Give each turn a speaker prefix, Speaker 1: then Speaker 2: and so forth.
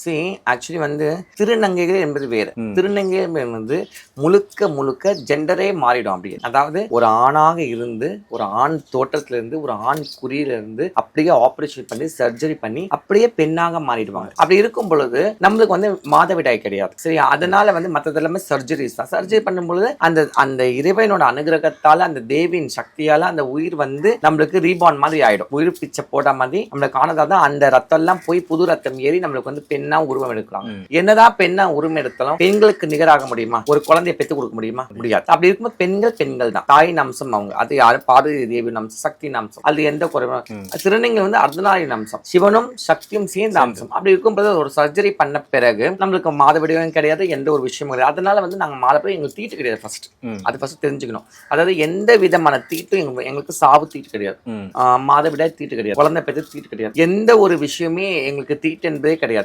Speaker 1: See actually வந்து திருநங்கைகள் என்பது வேறு. திருநங்கை என்பது முழுக்க முழுக்க ஜெண்டரே மாறிடும் அப்படியே. அதாவது ஒரு ஆணாக இருந்து ஒரு ஆண் தோற்றத்துல இருந்து ஒரு ஆண் குறியில இருந்து அப்படியே ஆபரேஷன் பண்ணி சர்ஜரி பண்ணி அப்படியே பெண்ணாக மாறிடுவாங்க. அப்படி இருக்கும் பொழுது நம்மளுக்கு வந்து மாதவிடாய் கிடையாது. சரி அதனால வந்து மற்றது எல்லாமே சர்ஜரிஸ் தான். சர்ஜரி பண்ணும் பொழுது அந்த அந்த இறைவனோட அனுகிரகத்தால அந்த தேவியின் சக்தியால அந்த உயிர் வந்து நம்மளுக்கு ரீபான் மாதிரி ஆயிடும். உயிர் பிச்சை போட்ட மாதிரி நம்மளுக்கு ஆனதாதான் அந்த ரத்தம் எல்லாம் போய் புது ரத்தம் ஏறி நம்மளுக்கு வந்து பெண்ணா உருவம் எடுக்கலாம் என்னதான் பெண்ணா உருவம் எடுத்தாலும் பெண்களுக்கு நிகராக முடியுமா? ஒரு குழந்தைய பெத்து கொடுக்க முடியுமா? முடியாது. அப்படி இருக்கும்போது பெண்கள் பெண்கள் தான். தாயின் அம்சம் அவங்க. அது யாரு பார்வதி தேவியின் அம்சம் சக்தியின் அம்சம். அது எந்த குறைவும் திருநங்கை வந்து அர்த்தநாரின் அம்சம். சிவனும் சக்தியும் சேர்ந்த அம்சம். அப்படி இருக்கும்போது ஒரு சர்ஜரி பண்ண பிறகு நம்மளுக்கு மாதவிடையும் கிடையாது எந்த ஒரு விஷயமும் கிடையாது. அதனால வந்து நாங்க மாதவிடை எங்களுக்கு தீட்டு கிடையாது ஃபர்ஸ்ட். அது ஃபர்ஸ்ட் தெரிஞ்சுக்கணும். அதாவது எந்த விதமான தீட்டும் எங்க- எங்களுக்கு சாவு தீட்டு கிடையாது. மாதவிடாய் தீட்டு கிடையாது. குழந்தை பெற்று தீட்டு கிடையாது. எந்த ஒரு விஷயமே எங்களுக்கு தீட்டு என்பதே கிடையாது.